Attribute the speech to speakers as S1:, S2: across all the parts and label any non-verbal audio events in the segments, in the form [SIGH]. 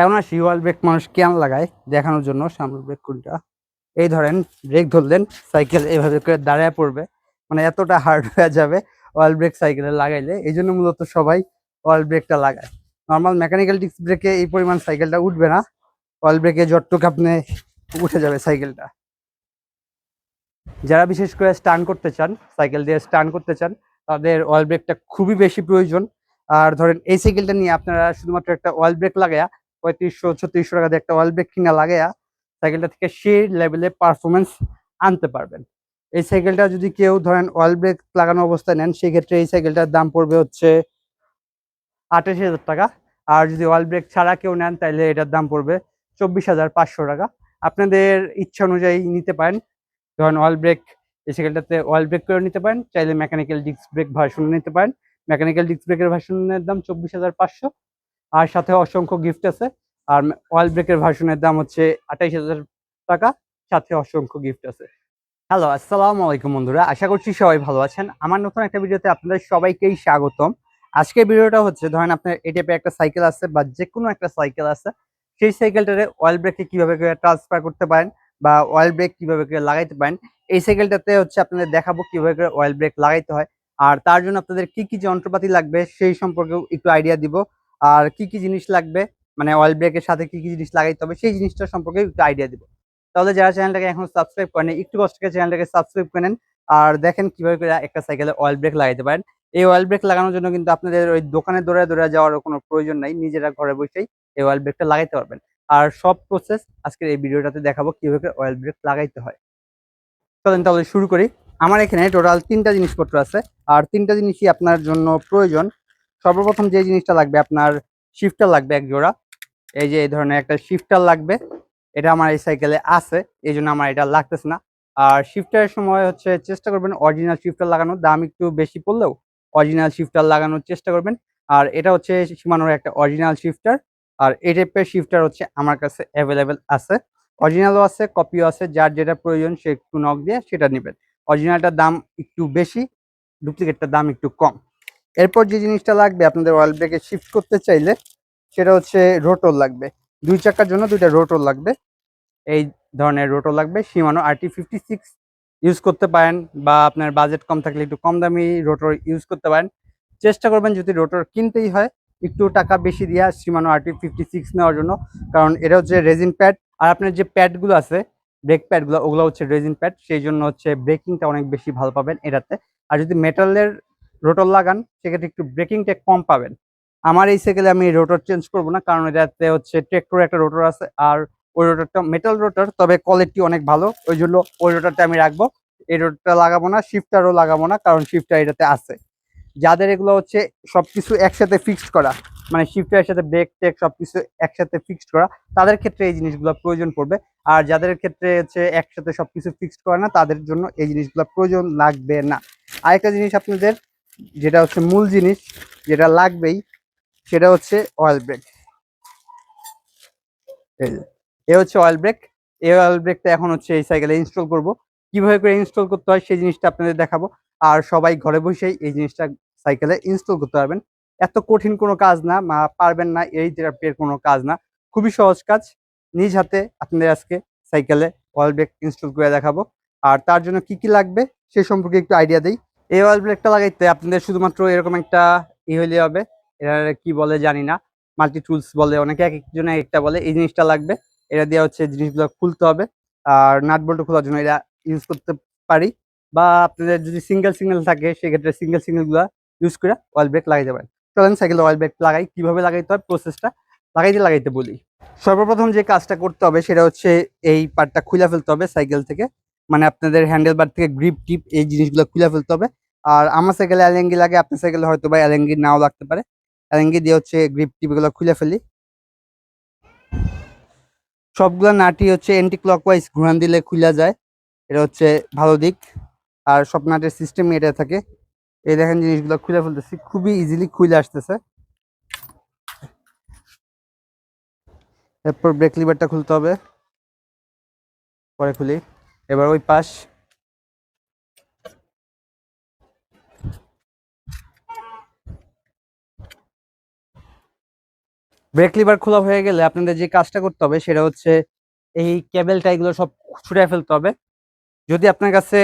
S1: এখন আসি ওয়াল ব্রেক মানুষ কেন লাগায়? দেখানোর জন্য সামনের ব্রেক কোনটা? এই ধরেন ব্রেক ধরলেন সাইকেল এইভাবে করে দাঁড়ায় পড়বে। মানে এতটা হার্ড হয়ে যাবে ওয়াল ব্রেক সাইকেলে লাগাইলে। এই জন্য মূলত সবাই ওয়াল ব্রেকটা লাগায়। নর্মাল মেকানিক্যাল ডিস্ক ব্রেকে এই পরিমাণ সাইকেলটা উঠবে না। ওয়াল ব্রেকে যতটুকু আপনি উঠে যাবে সাইকেলটা যারা বিশেষ করে স্টান করতে চান সাইকেল দিয়ে স্টান করতে চান, তাদের অয়েল ব্রেকটা খুবই বেশি প্রয়োজন। আর ধরেন, এই সাইকেলটা নিয়ে আপনারা শুধুমাত্র একটা অয়েল ব্রেক লাগায়া পঁয়ত্রিশশো, ছত্রিশশো টাকা দিয়ে একটা অয়েল ব্রেক কিনা লাগায়া সাইকেলটা থেকে সেই লেভেলে পারফরমেন্স আনতে পারবেন। এই সাইকেলটা যদি কেউ ধরেন অয়েল ব্রেক লাগানো অবস্থায় নেন, সেক্ষেত্রে এই সাইকেলটার দাম পড়বে হচ্ছে আঠাশ হাজার টাকা। আর যদি অয়েল ব্রেক ছাড়া কেউ নেন তাহলে এটার দাম পড়বে চব্বিশ হাজার পাঁচশো টাকা। আপনাদের ইচ্ছা অনুযায়ী নিতে পারেন। ধরেন অয়েল ব্রেক এই সাইকেলটাতে অয়েল ব্রেক করে নিতে পারেন। চাইলে মেকানিক্যাল ডিস্ক ব্রেক ভার্সন নিতে পারেন। মেকানিক্যাল ডিস্ক ব্রেকের ভার্সনের দাম চব্বিশ হাজার পাঁচশো। আর সাথে অসংখ্য গিফট আছে। আর অয়েল ব্রেকের ভার্সনের দাম হচ্ছে আঠাইশ হাজার টাকা, সাথে অসংখ্য গিফট আছে। হ্যালো আসসালামু আলাইকুম বন্ধুরা, আশা করছি সবাই ভালো আছেন। আমার নতুন একটা ভিডিওতে আপনাদের সবাইকেই স্বাগতম। আজকের ভিডিওটা হচ্ছে, ধরেন আপনার এই টাইপের একটা সাইকেল আছে বা যে কোনো একটা সাইকেল আছে, সেই সাইকেলটারে অয়েল ব্রেকে কীভাবে ট্রান্সফার করতে পারেন বা অয়েল ব্রেক কীভাবে করে লাগাইতে পারেন, এই সাইকেলটাতে হচ্ছে আপনাদের দেখাবো কীভাবে করে অয়েল ব্রেক লাগাইতে হয়। আর তার জন্য আপনাদের কি কি যন্ত্রপাতি লাগবে সেই সম্পর্কেও একটু আইডিয়া দিব। আর কি কি জিনিস লাগবে? মানে অয়েল ব্রেকের সাথে কি কি জিনিস লাগাইতে হবে, সেই জিনিসটা সম্পর্কে একটু আইডিয়া দিব। তাহলে যারা চ্যানেলটাকে এখন সাবস্ক্রাইব করেন, একটু কষ্ট করে চ্যানেলটাকে সাবস্ক্রাইব করেন আর দেখেন কীভাবে করে একটা সাইকেলে অয়েল ব্রেক লাগাইতে পারেন। এই অয়েল ব্রেক লাগানোর জন্য কিন্তু আপনাদের ওই দোকানে দৌড়ে দৌড়ে যাওয়ার কোনো প্রয়োজন নাই। নিজেরা ঘরে বসেই এই অয়েল ব্রেকটা লাগাইতে পারবেন। আর সব প্রসেস আজকের এই ভিডিওটাতে দেখাবো কীভাবে অয়েল ব্রেক লাগাইতে হয়। চলেন তাহলে শুরু করি। আমার এখানে টোটাল তিনটা জিনিসপত্র আছে। আর তিনটা জিনিসই আপনার জন্য প্রয়োজন। সর্বপ্রথম যে জিনিসটা লাগবে, আপনার শিফটার লাগবে এক জোড়া। এই যে এই ধরনের একটা শিফটার লাগবে। এটা আমার এই সাইকেলে আছে, এই জন্য আমার এটা লাগতেছে না। আর শিফটারের সময় হচ্ছে চেষ্টা করবেন অরিজিনাল শিফটার লাগানোর। দাম একটু বেশি পড়লেও অরিজিনাল শিফটার লাগানোর চেষ্টা করবেন। আর এটা হচ্ছে সীমানোর একটা অরিজিনাল শিফটার আর এই টাইপের শিফটার হচ্ছে আমার কাছে অ্যাভেলেবেল আছে। অরিজিনালও আছে কপিও আছে, যার যেটা প্রয়োজন সে একটু নক দিয়ে সেটা নেবেন। অরিজিনালটার দাম একটু বেশি ডুপ্লিকেটটার দাম একটু কম। এরপর যে জিনিসটা লাগবে, আপনাদের অয়েল ব্রেকে শিফট করতে চাইলে সেটা হচ্ছে রোটর লাগবে। দুই চাকার জন্য দুইটা রোটর লাগবে। এই ধরনের রোটর লাগবে। সীমানো আরটি ফিফটি সিক্স ইউজ করতে পারেন বা আপনার বাজেট কম থাকলে একটু কম দামি রোটর ইউজ করতে পারেন। চেষ্টা করবেন যদি রোটর কিনতেই হয়, একটু টাকা বেশি দিয়া সীমানো আরটি ফিফটি সিক্স নেওয়ার জন্য। কারণ এটা হচ্ছে রেজিন প্যাড আর আপনার যে প্যাডগুলো আছে ব্রেক প্যাডগুলো ওগুলো হচ্ছে রেজিন প্যাড সেই জন্য হচ্ছে ব্রেকিংটা অনেক বেশি ভালো পাবেন এটাতে। আর যদি মেটালের রোটর লাগান, সেক্ষেত্রে একটু ব্রেকিং টেক কম পাবেন। আমার এই সাইকেলে আমি রোটর চেঞ্জ করব না, কারণ এটাতে হচ্ছে ট্রেক্টর একটা রোটর আছে, আর ওই রোটরটা মেটাল রোটর, তবে কোয়ালিটি অনেক ভালো, ওই জন্য ওই রোটরটা আমি রাখব। এই রোটরটা লাগাবো না শিফটারও লাগাবো না, কারণ শিফটার এটাতে আছে। যাদের এগুলো হচ্ছে সবকিছু একসাথে ফিক্সড করা মানে শিফটারের সাথে ব্রেক টেক সবকিছু একসাথে ফিক্সড করা, তাদের ক্ষেত্রে এই জিনিসগুলো প্রয়োজন পড়বে। আর যাদের ক্ষেত্রে হচ্ছে একসাথে সবকিছু ফিক্সড করে না, তাদের জন্য এই জিনিসগুলো প্রয়োজন লাগবে না। আরেকটা জিনিস আপনাদের যেটা হচ্ছে মূল জিনিস যেটা লাগবেই, সেটা হচ্ছে অয়েল ব্রেক এ হচ্ছে অয়েল ব্রেক এই অয়েল ব্রেকটা এখন হচ্ছে এই সাইকেলে ইনস্টল করব। কীভাবে করে ইনস্টল করতে হয় সেই জিনিসটা আপনাদের দেখাবো। আর সবাই ঘরে বসেই এই জিনিসটা সাইকেলে ইনস্টল করতে পারবেন। এত কঠিন কোনো কাজ না বা পারবেন না, এই থেরাপির কোনো কাজ না। খুবই সহজ কাজ। নিজ হাতে আপনাদের আজকে সাইকেলে অয়েল ব্রেক ইনস্টল করে দেখাবো। আর তার জন্য কি কি লাগবে সে সম্পর্কে একটু আইডিয়া দিই। এই অয়েল ব্রেকটা লাগাইতে, আপনাদের শুধুমাত্র এরকম একটা ই হইলে হবে। এটা কি বলে জানি না। মাল্টি টুলস বলে, অনেকে এক একজনে একটা বলে, এই জিনিসটা লাগবে। এটা দিয়ে হচ্ছে জিনিসগুলো খুলতে হবে। আর নাট বল্টু খোলার জন্য এটা ইউজ করতে পারি। বা আপনাদের যদি সিঙ্গেল সিঙ্গেল থাকে, সেক্ষেত্রে সিঙ্গেল সিঙ্গেলগুলা ইউজ করে অয়েল ব্রেক লাগাইতে পারেন। চলেন সাইকেলে অয়েল ব্রেক লাগাই। কীভাবে লাগাইতে হয়? প্রসেসটা লাগাইতে লাগাইতে বলি। সর্বপ্রথম যে কাজটা করতে হবে, সেটা হচ্ছে এই পার্টটা খুলে ফেলতে হবে সাইকেল থেকে। মানে আপনাদের হ্যান্ডেল বার থেকে গ্রিপ টিপ এই জিনিসগুলো খুলে ফেলতে হবে। আর আমার সাইকেলে অ্যালেঙ্গি লাগে, আপনার সাইকেলে হয়তো বা অ্যালেঙ্গি নাও লাগতে পারে। অ্যালেঙ্গি দিয়ে হচ্ছে গ্রিপ টিপগুলো খুলে ফেলি। সবগুলো নাটি হচ্ছে অ্যান্টি ক্লকওয়াইজ ঘুরান দিলে খুলে যায়, এটা হচ্ছে ভালো দিক। আর সব নাটের সিস্টেম এটা থাকে। এই দেখেন জিনিসগুলো খুলে ফেলতেছি, খুবই ইজিলি খুলে আসতেছে। এরপর ব্রেক লিভারটা খুলতে হবে। পরে খুলি। এবার ওই পাশ। ব্রেক লিভার খোলা হয়ে গেলে আপনাদের যে কাজটা করতে হবে সেটা হচ্ছে এই কেবেলটা এগুলো সব ছুটে ফেলতে হবে। যদি আপনার কাছে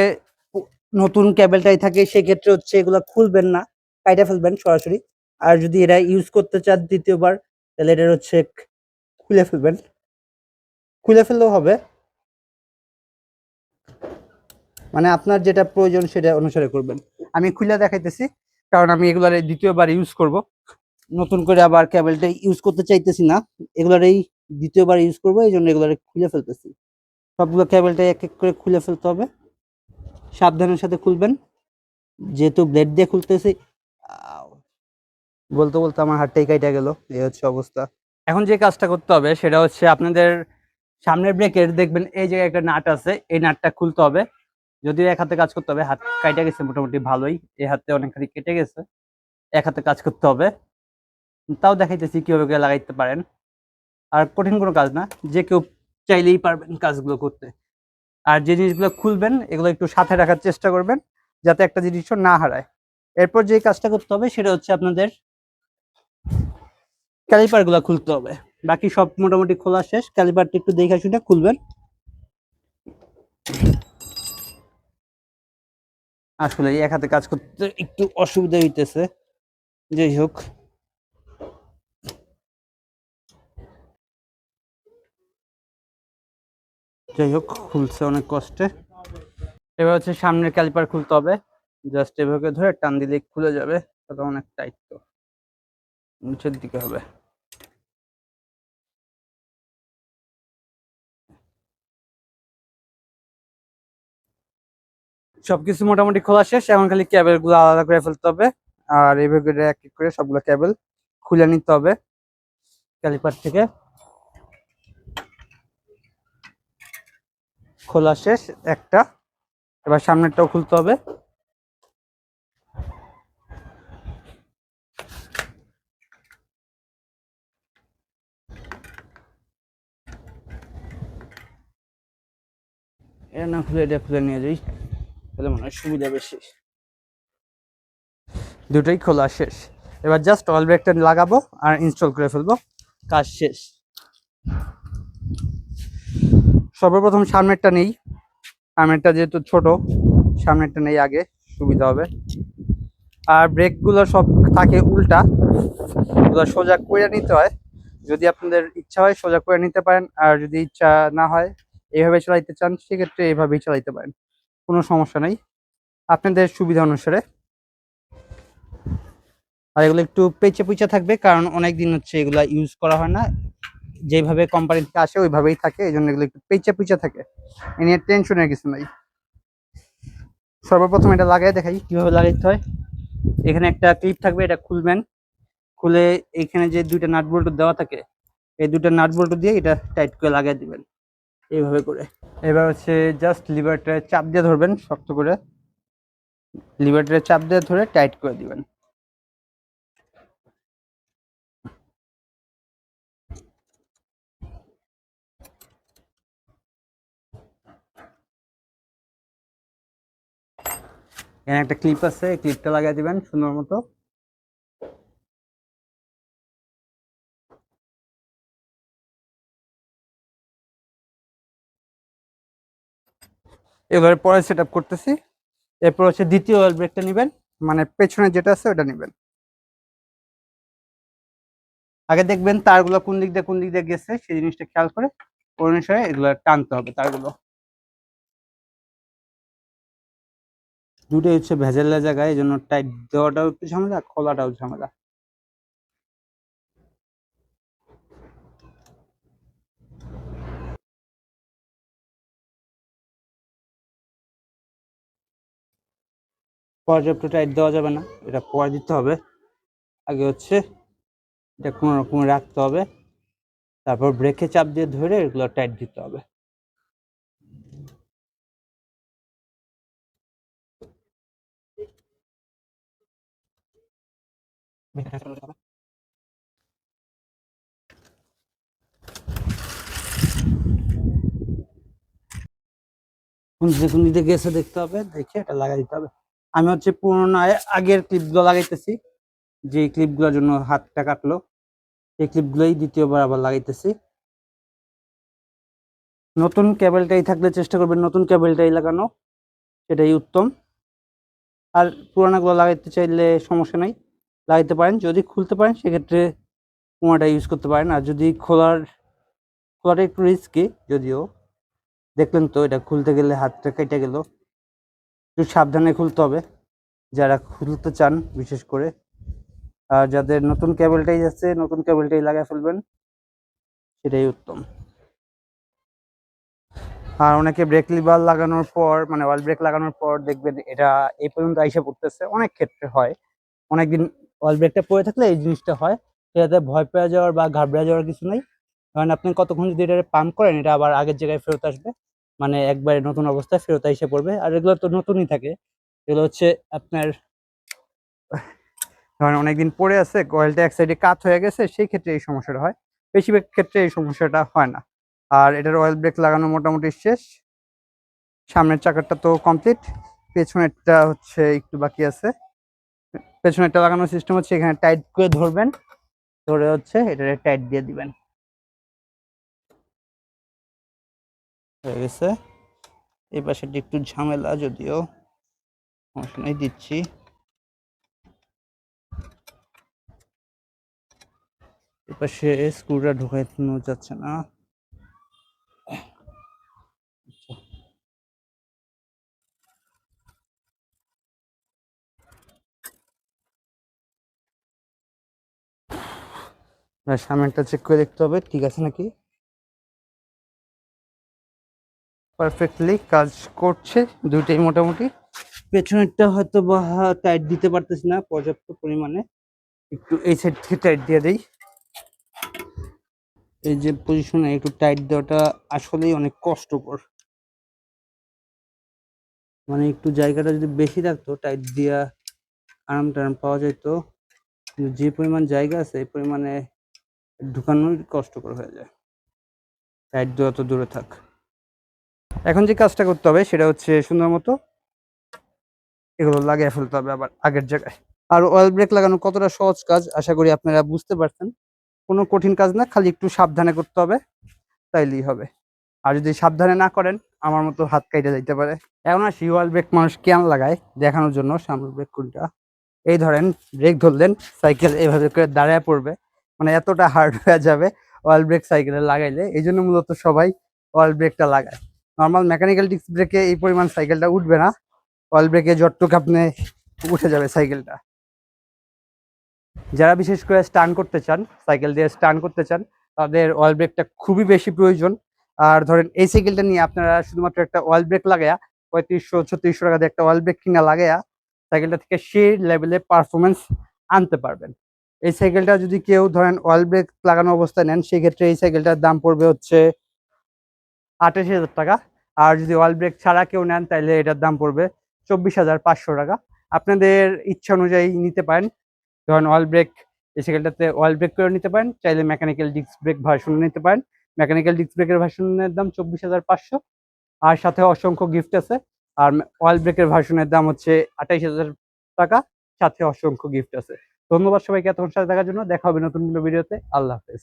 S1: নতুন কেবেলটাই থাকে সেক্ষেত্রে হচ্ছে এগুলো খুলবেন না, কাইটা ফেলবেন সরাসরি। আর যদি এরা ইউজ করতে চান দ্বিতীয়বার তাহলে এটার হচ্ছে খুলে ফেলবেন। খুলে ফেললেও হবে। মানে আপনার যেটা প্রয়োজন সেটা অনুসারে করবেন। আমি খুলে দেখাইতেছি, কারণ আমি এগুলার দ্বিতীয়বার ইউজ করব। নতুন করে আবার কেবলটা ইউজ করতে চাইতেছি না এগুলার এই দ্বিতীয়বার ইউজ করব এই জন্য এগুলার খুলে ফেলতেছি। সবগুলো কেবলটা এক এক করে খুলে ফেলতে হবে। সাবধানের সাথে খুলবেন। যেহেতু ব্লেড দিয়ে খুলতেছি বলতে বলতে আমার হাতটাই কাইটা গেল এই হচ্ছে অবস্থা। এখন যে কাজটা করতে হবে, সেটা হচ্ছে আপনাদের সামনের ব্রেকের দেখবেন, এই জায়গায় একটা নাট আছে, এই নাটটা খুলতে হবে। যদিও এক হাতে কাজ করতে হবে, হাত কাইটা গেছে মোটামুটি ভালোই এই হাতে অনেকখানি কেটে গেছে, এক হাতে কাজ করতে হবে। তাও দেখাইতেছি কীভাবে লাগাইতে পারেন। আর কঠিন কোনো কাজ না, যে কেউ চাইলেই পারবেন কাজগুলো করতে। আর যে জিনিসগুলো খুলবেন, এগুলো একটু সাথে রাখার চেষ্টা করবেন, যাতে একটা জিনিসও না হারায়। এরপর যে কাজটা করতে হবে, সেটা হচ্ছে আপনাদের ক্যালিপারগুলা খুলতে হবে। বাকি সব মোটামুটি খোলা শেষ, ক্যালিপারটা একটু দেখে শুনে খুলবেন। আসলে এক হাতে কাজ করতে একটু অসুবিধা হইতেছে। যাই হোক। যাই হোক, খুলছে অনেক কষ্টে। এবার হচ্ছে সামনের ক্যালিপার খুলতে হবে। জাস্ট এভাবে ধরে টান দিলে খুলে যাবে। তাহলে অনেক টাইট তো। নিচের দিকে হবে। সবকিছু মোটামুটি খোলা শেষ, এখন খালি ক্যাবেলগুলো আলাদা করে ফেলতে হবে। আর এইভাবে করে এক এক করে সবগুলো ক্যাবেল খুলে নিতে হবে ক্যালিপার থেকে। খোলা শেষ একটা, এবার সামনেরটাও খুলতে হবে। এটা না, খুলে এটা খুলে নিয়ে যাই। তাহলে মনে হয় সুবিধা বেশি দুটোই খোলা শেষ। এবার জাস্ট অয়েল ব্রেকটা লাগাবো আর ইনস্টল করে ফেলব। কাজ শেষ। সর্বপ্রথম সামনেরটা নেই। সামনেরটা যেহেতু ছোট, সামনেরটা নেই আগে, সুবিধা হবে। আর ব্রেকগুলো সব থাকে উল্টা। ওগুলো সোজা করে নিতে হয়। যদি আপনাদের ইচ্ছা হয় সোজা করে নিতে পারেন, আর যদি ইচ্ছা না হয় এইভাবে চালাইতে চান, সেক্ষেত্রে এইভাবেই চালাইতে পারেন। কোনো সমস্যা নেই। আপনাদের সুবিধা অনুসারে। আর এগুলো একটু পেঁচে পুচে থাকবে, কারণ অনেক দিন হচ্ছে এগুলা ইউজ করা হয় না। যেভাবে কোম্পানি থেকে আসে, ওইভাবেই থাকে এই জন্য এগুলো একটু পেঁচে পুচে থাকে। এ নিয়ে টেনশনের কিছু নাই। সর্বপ্রথম এটা লাগাই দেখাই, কীভাবে লাগাইতে হয়। এখানে একটা ক্লিপ থাকবে, এটা খুলবেন। খুলে এখানে যে দুইটা নাট বল্টু দেওয়া থাকে, এই দুটো নাট বল্টু দিয়ে এটা টাইট করে লাগিয়ে দিবেন। এইভাবে করে। এবার হচ্ছে জাস্ট লিভারটা চাপ দিয়ে ধরবেন, শক্ত করে। লিভারটা চাপ দিয়ে ধরে টাইট করে দিবেন। এখানে একটা ক্লিপ আছে ক্লিপটা লাগিয়ে দিবেন সুন্দর মতো। এবারে পরে সেট করতেছি। এরপর হচ্ছে দ্বিতীয় অয়েল ব্রেকটা নেবেন। মানে পেছনে যেটা আছে ওটা নেবেন। আগে দেখবেন তারগুলো কোন দিক দিয়ে কোন দিক দিয়ে গেছে, সেই জিনিসটা খেয়াল করে ওই অনুসারে এগুলো টানতে হবে তারগুলো। দুটোই হচ্ছে ভেজালের জায়গায়, এই জন্য টাইট দেওয়াটাও একটু ঝামেলা, খোলাটাও ঝামেলা। পর্যাপ্ত টাইট দেওয়া যাবে না। এটা পরে দিতে হবে। আগে হচ্ছে এটা কোনো রকমে রাখতে হবে। তারপর ব্রেকে চাপ দিয়ে ধরে এগুলো টাইট দিতে হবে। কোন গেছে দেখতে হবে, দেখে এটা লাগাই দিতে হবে। আমি হচ্ছে পুরোনো আগের ক্লিপগুলো লাগাইতেছি। যে ক্লিপগুলোর জন্য হাতটা কাটলো সেই ক্লিপগুলোই দ্বিতীয়বার আবার লাগাইতেছি। নতুন কেবলটাই থাকলে চেষ্টা করবেন নতুন কেবলটাই লাগানো, সেটাই উত্তম। আর পুরানাগুলো লাগাইতে চাইলে সমস্যা নাই, লাগাইতে পারেন। যদি খুলতে পারেন, সেক্ষেত্রে পুরাটা ইউজ করতে পারেন। আর যদি খোলার, খোলাটা একটু রিস্কি যদিও। দেখলেন তো, এটা খুলতে গেলে হাতটা কেটে গেল। একটু সাবধানে খুলতে হবে। যারা খুলতে চান, বিশেষ করে। আর যাদের নতুন কেবলটাই আছে নতুন কেবলটাই লাগিয়ে ফেলবেন, সেটাই উত্তম। আর অনেকে ব্রেক লিভার লাগানোর পর মানে অয়েল ব্রেক লাগানোর পর দেখবেন এটা এই পর্যন্ত আইসা পড়তেছে। অনেক ক্ষেত্রে হয়। অনেকদিন অয়েল ব্রেকটা পড়ে থাকলে এই জিনিসটা হয়। সেটাতে ভয় পেয়ে যাওয়ার বা ঘাবড়ে যাওয়ার কিছু নেই। কারণ আপনি কতক্ষণ যদি এটা পাম্প করেন, এটা আবার আগের জায়গায় ফেরত আসবে। মানে একবারে নতুন অবস্থায় ফেরত এসে পড়বে। আর এগুলো তো নতুনই থাকে। এগুলো হচ্ছে আপনার ধরেন [LAUGHS] অনেকদিন পরে আছে কয়েলটা এক সাইডে কাত হয়ে গেছে, সেই ক্ষেত্রে এই সমস্যাটা হয়। বেশিরভাগ ক্ষেত্রে এই সমস্যাটা হয় না। আর এটার অয়েল ব্রেক লাগানো মোটামুটি শেষ। সামনের চাকাটা তো কমপ্লিট পেছনেরটা হচ্ছে একটু বাকি আছে। পেছনেরটা লাগানোর সিস্টেম হচ্ছে এখানে টাইট করে ধরবেন। ধরে হচ্ছে এটা টাইট দিয়ে দিবেন। হয়ে গেছে। এই পাশেটা একটু ঝামেলা যদিও। সমস্যা দিচ্ছি। এই পাশে স্ক্রুটা ঢোকানো যাচ্ছে না। সামনেটা চেক করে দেখতে হবে, ঠিক আছে নাকি? পারফেক্টলি কাজ করছে দুইটাই মোটামুটি। পেছনেরটা হয়তো বা টাইট দিতে পারতেছি না পর্যাপ্ত পরিমাণে। একটু এই সাইড থেকে টাইট দিয়ে দেই। এই যে পজিশনে একটু টাইট দেওয়াটা আসলেই অনেক কষ্টকর। মানে একটু জায়গাটা যদি বেশি থাকতো টাইট দিয়া আরাম টারাম পাওয়া যেত কিন্তু যে পরিমাণ জায়গা আছে এই পরিমাণে ঢুকানোই কষ্টকর হয়ে যায়। টাইট দেওয়া তো দূরে থাক। এখন যে কাজটা করতে হবে সেটা হচ্ছে সুন্দর মতো এগুলো লাগিয়ে ফেলতে হবে আবার আগের জায়গায়। আর অয়েল ব্রেক লাগানো কতটা সহজ কাজ, আশা করি আপনারা বুঝতে পারছেন। কোনো কঠিন কাজ না, খালি একটু সাবধানে করতে হবে, তাইলেই হবে। আর যদি সাবধানে না করেন, আমার মতো হাত কাইটে যাইতে পারে। এখন আসি অয়েল ব্রেক মানুষ কেন লাগায়? দেখানোর জন্য সামনে ব্রেক কোনটা? এই ধরেন ব্রেক ধরলেন সাইকেল এভাবে করে দাঁড়ায় পড়বে। মানে এতটা হার্ড হয়ে যাবে অয়েল ব্রেক সাইকেলে লাগাইলে। এই জন্য মূলত সবাই অয়েল ব্রেকটা লাগায়। নর্মাল মেকানিক্যাল ডিস্ক ব্রেকে এই পরিমাণ সাইকেলটা উঠবে না। অয়েল ব্রেকে যতটুকু আপনি উঠে যাবে সাইকেলটা যারা বিশেষ করে স্টান করতে চান সাইকেল দিয়ে স্টান করতে চান, তাদের অয়েল ব্রেকটা খুবই বেশি প্রয়োজন। আর ধরেন এই সাইকেলটা নিয়ে আপনারা শুধুমাত্র একটা অয়েল ব্রেক লাগায়া, পঁয়ত্রিশশো, ছত্রিশশো টাকা দিয়ে একটা অয়েল ব্রেক কিনা লাগায়া সাইকেলটা থেকে সেই লেভেলে পারফরমেন্স আনতে পারবেন। এই সাইকেলটা যদি কেউ ধরেন অয়েল ব্রেক লাগানো অবস্থায় নেন, সেক্ষেত্রে এই সাইকেলটার দাম পড়বে হচ্ছে আঠাশ হাজার টাকা। আর যদি অয়েল ব্রেক ছাড়া কেউ নেন তাহলে এটার দাম পড়বে চব্বিশ হাজার পাঁচশো টাকা। আপনাদের ইচ্ছা অনুযায়ী নিতে পারেন। ধরেন অয়েল ব্রেক এই সাইকেলটাতে অয়েল ব্রেক করে নিতে পারেন, চাইলে মেকানিক্যাল ডিস্ক ব্রেক ভার্সন নিতে পারেন। মেকানিক্যাল ডিস্ক ব্রেকের ভার্সনের দাম চব্বিশ হাজার পাঁচশো। আর সাথে অসংখ্য গিফট আছে। আর অয়েল ব্রেকের ভার্সনের দাম হচ্ছে আঠাইশ হাজার টাকা। সাথে অসংখ্য গিফট আছে। ধন্যবাদ সবাইকে এতক্ষণ সাথে দেখার জন্য। দেখা হবে নতুন ভিডিওতে। আল্লাহ হাফেজ।